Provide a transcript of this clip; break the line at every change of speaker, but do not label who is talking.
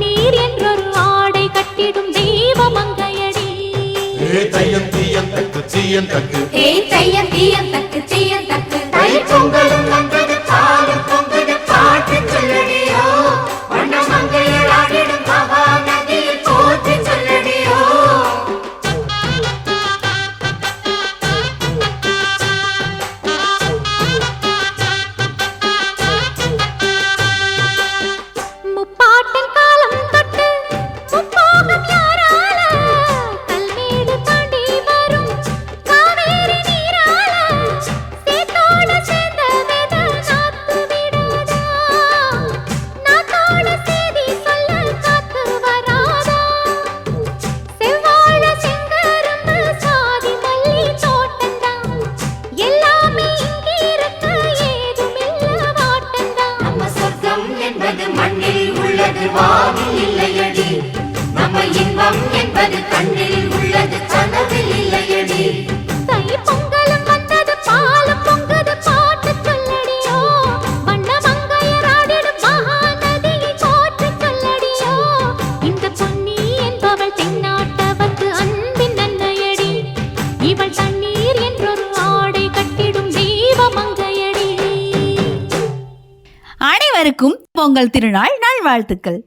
பொன்னீர் என்றொரு ஆடை கட்டிடும் தெய்வ மங்கையடி
ஏ தையம் தீயம் தக்கு சீயம் தக்கு. ஏ தையம் தீயம் தக்கு சீயம் என்பது வாதி இல்லையடி நம்ம இன்பம் என்பது கண்ணில்
அனைவருக்கும் பொங்கல் திருநாள் நல்வாழ்த்துக்கள்.